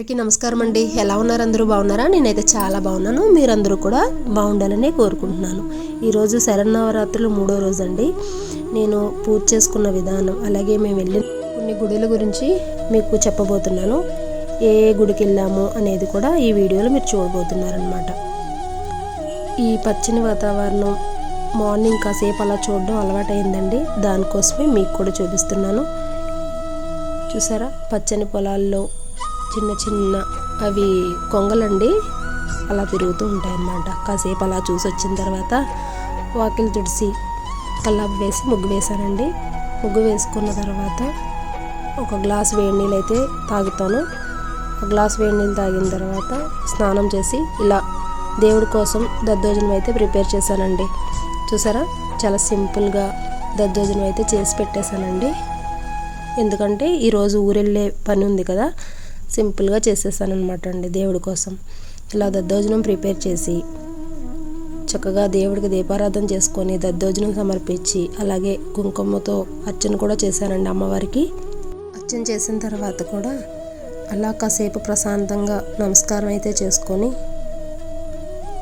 అందరికీ నమస్కారం అండి. ఎలా ఉన్నారు? అందరూ బాగున్నారా? నేనైతే చాలా బాగున్నాను. మీరందరూ కూడా బాగుండాలని కోరుకుంటున్నాను. ఈరోజు శరన్నవరాత్రులు మూడో రోజు అండి నేను పూజ చేసుకున్న విధానం అలాగే మేము వెళ్ళిన కొన్ని గుడుల గురించి మీకు చెప్పబోతున్నాను. ఏ ఏ గుడికి వెళ్ళాము అనేది కూడా ఈ వీడియోలో మీరు చూడబోతున్నారనమాట ఈ పచ్చని వాతావరణం మార్నింగ్ కాసేపు అలా చూడడం అలవాటైందండి. దానికోసమే మీకు కూడా చూపిస్తున్నాను. చూసారా? పచ్చని పొలాల్లో చిన్న చిన్న అవి కొంగలండి అలా తిరుగుతూ ఉంటాయన్నమాట. కాసేపు అలా చూసి వచ్చిన తర్వాత వాకిలి తుడిసి కల్లాపు వేసి ముగ్గు వేశానండి. ముగ్గు వేసుకున్న తర్వాత ఒక గ్లాస్ వేడి నీళ్ళు అయితే తాగుతాను. ఒక గ్లాస్ వేడి నీళ్ళు తాగిన తర్వాత స్నానం చేసి ఇలా దేవుడి కోసం దద్దోజనం అయితే ప్రిపేర్ చేశానండి. చూసారా? చాలా సింపుల్గా దద్దోజనం అయితే చేసి పెట్టేశానండి. ఎందుకంటే ఈరోజు ఊరెళ్ళే పని ఉంది కదా సింపుల్గా చేసేసాను అనమాట అండి దేవుడి కోసం. ఇలా దద్దోజనం ప్రిపేర్ చేసి చక్కగా దేవుడికి దీపారాధన చేసుకొని దద్దోజనం సమర్పించి అలాగే కుంకుమతో అర్చన కూడా చేశానండి అమ్మవారికి. అర్చన చేసిన తర్వాత కూడా అలా కాసేపు ప్రశాంతంగా నమస్కారం అయితే చేసుకొని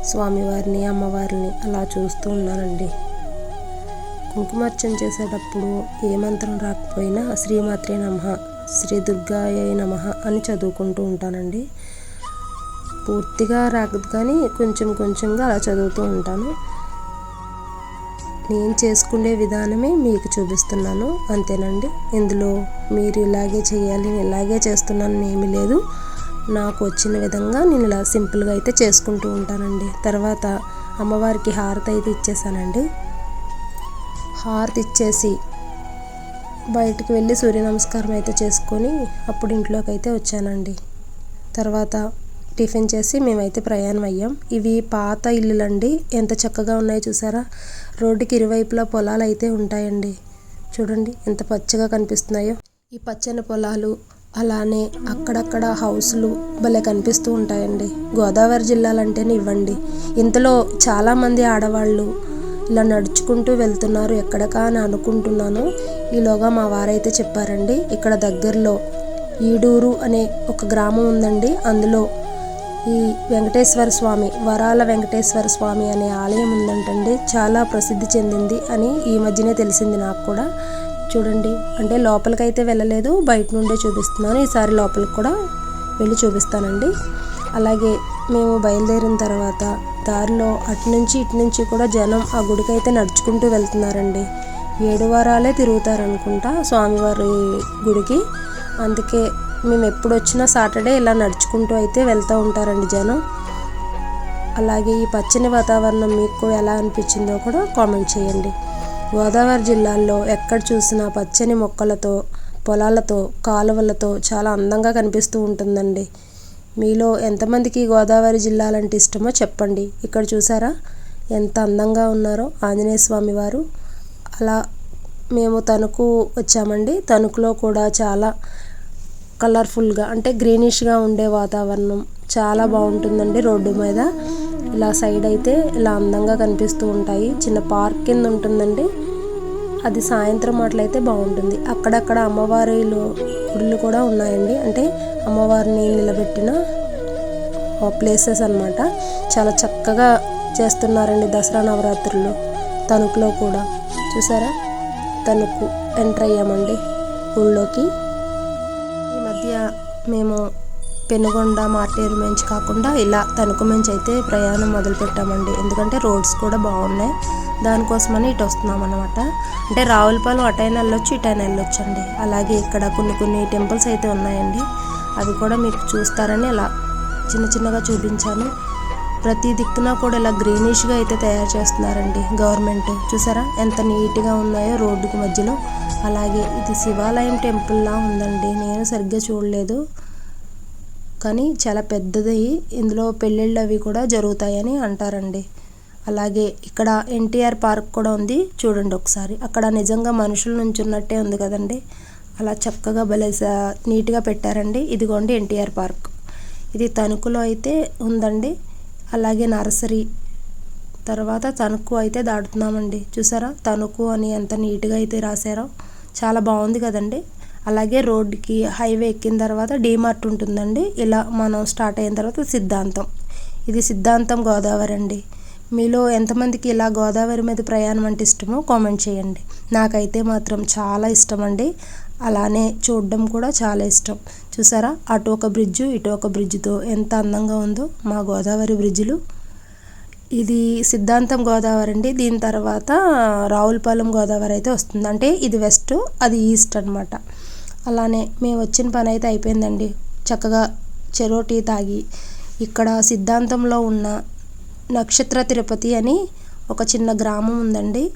స్వామివారిని అమ్మవారిని అలా చూస్తూ ఉన్నానండి. కుంకుమార్చన చేసేటప్పుడు ఏ మంత్రం రాకపోయినా శ్రీమాత్రే నమ శ్రీ దుర్గాయ నమ అని చదువుకుంటూ ఉంటానండి. పూర్తిగా రాదు కానీ కొంచెం కొంచెంగా అలా చదువుతూ ఉంటాను. నేను చేసుకునే విధానమే మీకు చూపిస్తున్నాను. అంతేనండి. ఇందులో మీరు ఇలాగే చేయాలి నేను ఇలాగే చేస్తున్నాను ఏమీ లేదు. నాకు వచ్చిన విధంగా నేను ఇలా సింపుల్గా అయితే చేసుకుంటూ ఉంటానండి. తర్వాత అమ్మవారికి హారతి అయితే ఇచ్చేసానండి. హారతి ఇచ్చేసి బయటికి వెళ్ళి సూర్య నమస్కారం అయితే చేసుకొని అప్పుడు ఇంట్లోకి అయితే వచ్చానండి. తర్వాత టిఫిన్ చేసి మేమైతే ప్రయాణం అయ్యాం. ఇవి పాత ఇల్లులండి. ఎంత చక్కగా ఉన్నాయో చూసారా? రోడ్డుకి ఇరువైపులా పొలాలు అయితే ఉంటాయండి. చూడండి ఎంత పచ్చగా కనిపిస్తున్నాయో. ఈ పచ్చని పొలాలు అలానే అక్కడక్కడ హౌస్లు భలే కనిపిస్తూ ఉంటాయండి. గోదావరి జిల్లాలంటేనే ఇవ్వండి. ఇంతలో చాలామంది ఆడవాళ్ళు ఇలా నడుచుకుంటూ వెళ్తున్నారు. ఎక్కడకా అని అనుకుంటున్నాను. ఈలోగా మా వారైతే చెప్పారండి ఇక్కడ దగ్గరలో ఈడూరు అనే ఒక గ్రామం ఉందండి. అందులో ఈ వెంకటేశ్వర స్వామి వరాల వెంకటేశ్వర స్వామి అనే ఆలయం ఉందంటండి. చాలా ప్రసిద్ధి చెందింది అని ఈ మధ్యనే తెలిసింది నాకు కూడా. చూడండి అంటే లోపలికైతే వెళ్ళలేదు బయట నుండే చూపిస్తున్నాను. ఈసారి లోపలికి కూడా వెళ్ళి చూపిస్తానండి. అలాగే మేము బయలుదేరిన తర్వాత దారిలో అటు నుంచి ఇటు నుంచి కూడా జనం ఆ గుడికి అయితే నడుచుకుంటూ వెళ్తున్నారండి. ఏడు వారాలే తిరుగుతారనుకుంటా స్వామివారి గుడికి. అందుకే మేము ఎప్పుడు వచ్చినా సాటర్డే ఇలా నడుచుకుంటూ అయితే వెళ్తూ ఉంటారండి జనం. అలాగే ఈ పచ్చని వాతావరణం మీకు ఎలా అనిపించిందో కూడా కామెంట్ చేయండి. గోదావరి జిల్లాల్లో ఎక్కడ చూసినా పచ్చని మొక్కలతో పొలాలతో కాలువలతో చాలా అందంగా కనిపిస్తూ ఉంటుందండి. మీలో ఎంతమందికి గోదావరి జిల్లాలంటే ఇష్టమో చెప్పండి. ఇక్కడ చూసారా? ఎంత అందంగా ఉన్నారో ఆంజనేయ స్వామి వారు. అలా మేము తణుకు వచ్చామండి. తణుకులో కూడా చాలా కలర్ఫుల్గా అంటే గ్రీనిష్గా ఉండే వాతావరణం చాలా బాగుంటుందండి రోడ్డు మీద. ఇలా సైడ్ అయితే ఇలా అందంగా కనిపిస్తూ ఉంటాయి. చిన్న పార్క్ కింద ఉంటుందండి. అది సాయంత్రం అట్లయితే బాగుంటుంది. అక్కడక్కడ అమ్మవారిలో గుళ్ళు కూడా ఉన్నాయండి. అంటే అమ్మవారిని నిలబెట్టిన ప్లేసెస్ అన్నమాట. చాలా చక్కగా చేస్తున్నారండి దసరా నవరాత్రులు. తణుకులో కూడా. చూసారా? తణుకు ఎంటర్ అయ్యామండి ఊళ్ళోకి. ఈ మధ్య మేము పెనుగొండ మార్టేరు మంచి కాకుండా ఇలా తణుకు మెంచి అయితే ప్రయాణం మొదలుపెట్టామండి. ఎందుకంటే రోడ్స్ కూడా బాగున్నాయి. దానికోసమని ఇటు వస్తున్నాం అనమాట అంటే రావులపాలెం అటైనా వెళ్ళొచ్చు ఇటైనా వెళ్ళొచ్చు అండి అలాగే ఇక్కడ కొన్ని కొన్ని టెంపుల్స్ అయితే ఉన్నాయండి. అవి కూడా మీకు చూస్తారని అలా చిన్న చిన్నగా చూపించాను. ప్రతి దిక్కున కూడా ఇలా గ్రీనిష్గా అయితే తయారు చేస్తున్నారండి గవర్నమెంట్. చూసారా? ఎంత నీట్గా ఉన్నాయో రోడ్డుకి మధ్యలో. అలాగే ఇది శివాలయం టెంపుల్లా ఉందండి. నేను సరిగ్గా చూడలేదు. కానీ చాలా పెద్దది. ఇందులో పెళ్ళిళ్ళు అవి కూడా జరుగుతాయని అంటారండి. అలాగే ఇక్కడ ఎన్టీఆర్ పార్క్ కూడా ఉంది. చూడండి ఒకసారి. అక్కడ నిజంగా మనుషుల నుంచి ఉన్నట్టే ఉంది కదండి. అలా చక్కగా భలే నీట్గా పెట్టారండి. ఇదిగోండి ఎన్టీఆర్ పార్క్. ఇది తణుకులో అయితే ఉందండి. అలాగే నర్సరీ. తర్వాత తణుకు అయితే దాటుతున్నామండి. చూసారా? తణుకు అని ఎంత నీట్గా అయితే రాశారో. చాలా బాగుంది కదండి. అలాగే రోడ్డుకి హైవే ఎక్కిన తర్వాత డీమార్ట్ ఉంటుందండి. ఇలా మనం స్టార్ట్ అయిన తర్వాత సిద్ధాంతం. ఇది సిద్ధాంతం గోదావరి అండి. మీలో ఎంతమందికి ఇలా గోదావరి మీద ప్రయాణం అంటే ఇష్టమో కామెంట్ చేయండి. నాకైతే మాత్రం చాలా ఇష్టం అండి. అలానే చూడడం కూడా చాలా ఇష్టం. చూసారా? అటు ఒక బ్రిడ్జు ఇటు ఒక బ్రిడ్జ్తో ఎంత అందంగా ఉందో మా గోదావరి బ్రిడ్జ్లు. ఇది సిద్ధాంతం గోదావరి అండి. దీని తర్వాత రావులపాలెం గోదావరి అయితే వస్తుంది. అంటే ఇది వెస్ట్ అది ఈస్ట్ అనమాట అలానే మేము వచ్చిన పని అయితే అయిపోయిందండి. చక్కగా చెరో టీ తాగి ఇక్కడ సిద్ధాంతంలో ఉన్న నక్షత్ర తిరుపతి అని ఒక చిన్న గ్రామం ఉందండి.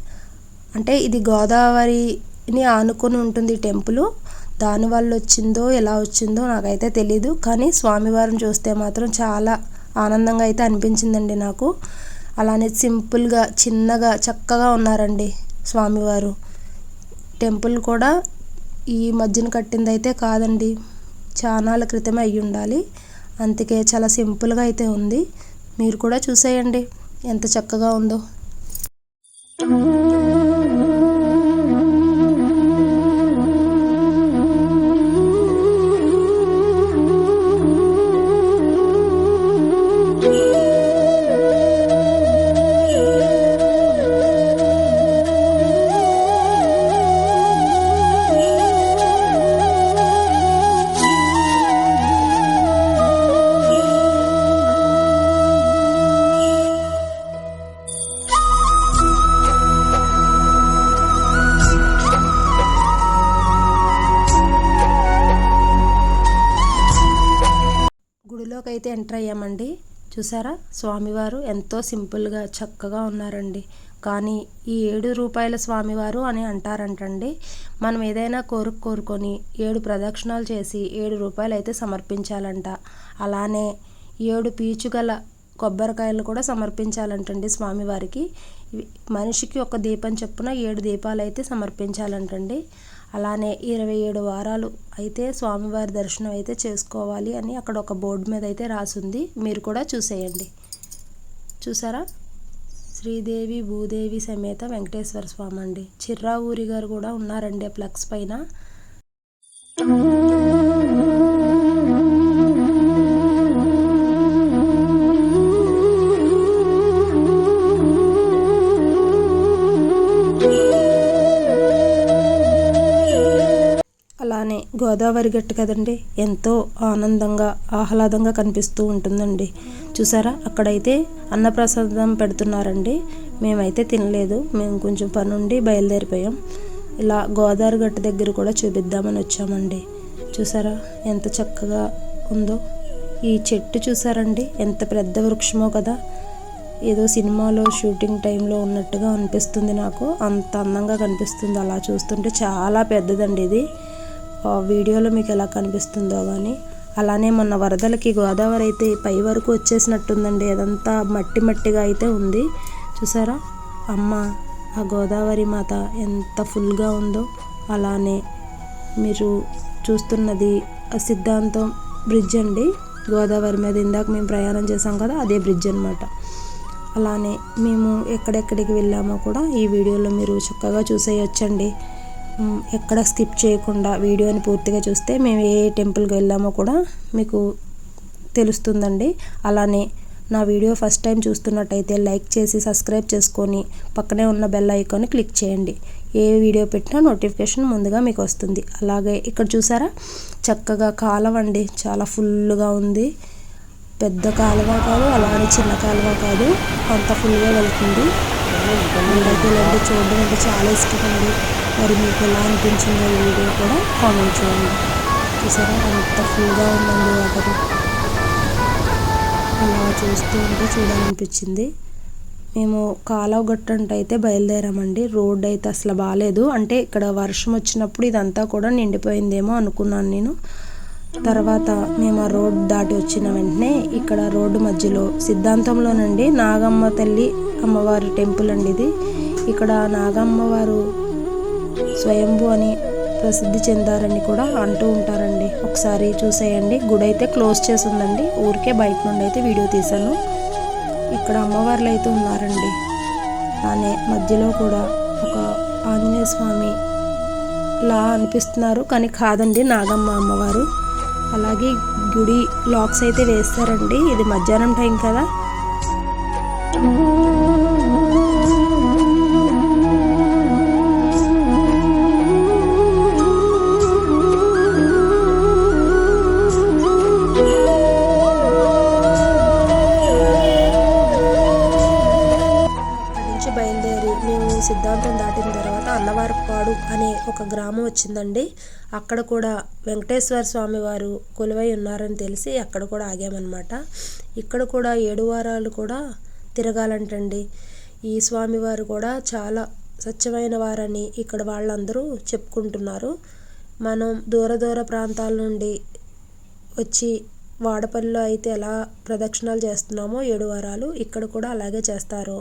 అంటే ఇది గోదావరిని ఆనుకొని ఉంటుంది టెంపుల్. దానివల్ల వచ్చిందో ఎలా వచ్చిందో నాకైతే తెలీదు. కానీ స్వామివారిని చూస్తే మాత్రం చాలా ఆనందంగా అయితే అనిపించిందండి నాకు. అలానే సింపుల్గా చిన్నగా చక్కగా ఉన్నారండి స్వామివారు. టెంపుల్ కూడా ఈ మధ్యన కట్టిందైతే కాదండి. చాలా క్రితమే అయ్యి ఉండాలి అందుకే చాలా సింపుల్గా అయితే ఉంది. మీరు కూడా చూసేయండి. ఎంత చక్కగా ఉందో. అయితే ఎంటర్ అయ్యామండి. చూసారా? స్వామివారు ఎంతో సింపుల్గా చక్కగా ఉన్నారండి. కానీ ఈ ఏడు రూపాయల స్వామివారు అని అంటారంటండి. మనం ఏదైనా కోరిక కోరుకొని ఏడు ప్రదక్షిణాలు చేసి ఏడు రూపాయలు అయితే సమర్పించాలంట. అలానే ఏడు పీచుగల కొబ్బరికాయలు కూడా సమర్పించాలంటండి స్వామివారికి. మనిషికి ఒక దీపం చొప్పున ఏడు దీపాలు అయితే సమర్పించాలంటండి. అలానే ఇరవై ఏడు వారాలు అయితే స్వామివారి దర్శనం అయితే చేసుకోవాలి అని అక్కడ ఒక బోర్డు మీద అయితే రాసుంది. మీరు కూడా చూసేయండి. చూసారా? శ్రీదేవి భూదేవి సమేత వెంకటేశ్వర స్వామి అండి. చిర్రా ఊరి గారు కూడా ఉన్నారండి ఫ్లక్స్ పైన. గోదావరి గట్టు కదండి. ఎంతో ఆనందంగా ఆహ్లాదంగా కనిపిస్తూ ఉంటుందండి. చూసారా? అక్కడైతే అన్నప్రసాదం పెడుతున్నారండి. మేమైతే తినలేదు. మేము కొంచెం పనుండి బయలుదేరిపోయాం. ఇలా గోదావరి గట్టు దగ్గర కూడా చూపిద్దామని వచ్చామండి. చూసారా? ఎంత చక్కగా ఉందో. ఈ చెట్టు చూసారండి? ఎంత పెద్ద వృక్షమో కదా. ఏదో సినిమాలో షూటింగ్ టైంలో ఉన్నట్టుగా అనిపిస్తుంది నాకు. అంత అందంగా కనిపిస్తుంది. అలా చూస్తుంటే చాలా పెద్దదండి ఇది. వీడియోలో మీకు ఎలా కనిపిస్తుందో కానీ అలానే మొన్న వరదలకి గోదావరి అయితే పై వరకు వచ్చేసినట్టుందండి. అదంతా మట్టి మట్టిగా అయితే ఉంది. చూసారా? అమ్మ ఆ గోదావరి మాత ఎంత ఫుల్గా ఉందో. అలానే మీరు చూస్తున్నది ఆ సిద్ధాంతం బ్రిడ్జ్ అండి. గోదావరి మీద ఇందాక మేము ప్రయాణం చేసాం కదా అదే బ్రిడ్జ్ అనమాట అలానే మేము ఎక్కడెక్కడికి వెళ్ళామో కూడా ఈ వీడియోలో మీరు చక్కగా చూసేయొచ్చండి. ఎక్కడ స్కిప్ చేయకుండా వీడియోని పూర్తిగా చూస్తే మేము ఏ టెంపుల్కి వెళ్ళామో కూడా మీకు తెలుస్తుందండి. అలానే నా వీడియో ఫస్ట్ టైం చూస్తున్నట్టయితే లైక్ చేసి సబ్స్క్రైబ్ చేసుకొని పక్కనే ఉన్న బెల్ ఐకాన్ని క్లిక్ చేయండి. ఏ వీడియో పెట్టినా నోటిఫికేషన్ ముందుగా మీకు వస్తుంది. అలాగే ఇక్కడ చూసారా? చక్కగా కాలం అండి. చాలా ఫుల్గా ఉంది. పెద్ద కాలువ కాదు అలానే చిన్న కాలువ కాదు. అంత ఫుల్గా వెళ్తుంది. చూడడం అంటే చాలా ఇష్టం అండి. మరి మీకు ఎలా అనిపించిందో ఈ వీడియో కూడా కామెంట్ చేయండి. చూసారా? అంత ఫుల్గా ఉందండి వాటర్ అలా చూస్తూ ఉంటే చూడాలనిపించింది. మేము కాలవగట్టంట అయితే బయలుదేరామండి. రోడ్ అయితే అసలు బాగాలేదు అంటే ఇక్కడ వర్షం వచ్చినప్పుడు ఇదంతా కూడా నిండిపోయిందేమో అనుకున్నాను నేను. తర్వాత మేము ఆ రోడ్ దాటి వచ్చిన వెంటనే ఇక్కడ రోడ్డు మధ్యలో సిద్ధాంతంలోనండి నాగమ్మ తల్లి అమ్మవారి టెంపుల్ అండి ఇది. ఇక్కడ నాగమ్మవారు స్వయంభూ అని ప్రసిద్ధి చెందారని కూడా అంటూ ఉంటారండి. ఒకసారి చూసేయండి. గుడి అయితే క్లోజ్ చేసి ఉందండి ఊరికే బయట నుండి అయితే వీడియో తీశాను. ఇక్కడ అమ్మవార్లు అయితే ఉన్నారండి. అలానే మధ్యలో కూడా ఒక ఆంజనేయ స్వామి లా అనిపిస్తున్నారు. కానీ కాదండి నాగమ్మ అమ్మవారు. అలాగే గుడి లాక్స్ అయితే వేస్తారండి. ఇది మధ్యాహ్నం టైం కదా. సిద్ధాంతం దాటిన తర్వాత అన్నవారిపాడు అనే ఒక గ్రామం వచ్చిందండి. అక్కడ కూడా వెంకటేశ్వర స్వామి వారు కొలువై ఉన్నారని తెలిసి అక్కడ కూడా ఆగామన్నమాట. ఇక్కడ కూడా ఏడు వారాలు కూడా తిరగాలంటండి. ఈ స్వామివారు కూడా చాలా స్వచ్ఛమైన వారని ఇక్కడ వాళ్ళందరూ చెప్పుకుంటున్నారు. మనం దూర దూర ప్రాంతాల నుండి వచ్చి వాడపల్లిలో అయితే ఎలా ప్రదక్షిణాలు చేస్తున్నామో ఏడు వారాలు ఇక్కడ కూడా అలాగే చేస్తారు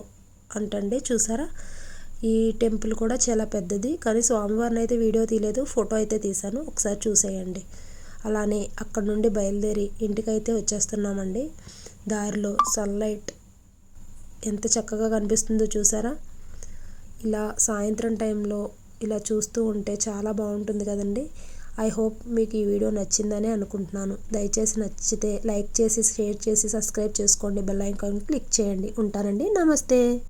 అంటండి. చూసారా? ఈ టెంపుల్ కూడా చాలా పెద్దది. కానీ స్వామివారిని అయితే వీడియో తీయలేదు ఫోటో అయితే తీశాను. ఒకసారి చూసేయండి. అలానే అక్కడ నుండి బయలుదేరి ఇంటికైతే వచ్చేస్తున్నామండి. దారిలో సన్లైట్ ఎంత చక్కగా కనిపిస్తుందో చూసారా? ఇలా సాయంత్రం టైంలో ఇలా చూస్తూ ఉంటే చాలా బాగుంటుంది కదండి. ఐ హోప్ మీకు ఈ వీడియో నచ్చిందని అనుకుంటున్నాను. దయచేసి నచ్చితే లైక్ చేసి షేర్ చేసి సబ్స్క్రైబ్ చేసుకోండి. బెల్ ఐకాన్ క్లిక్ చేయండి. ఉంటానండి. నమస్తే.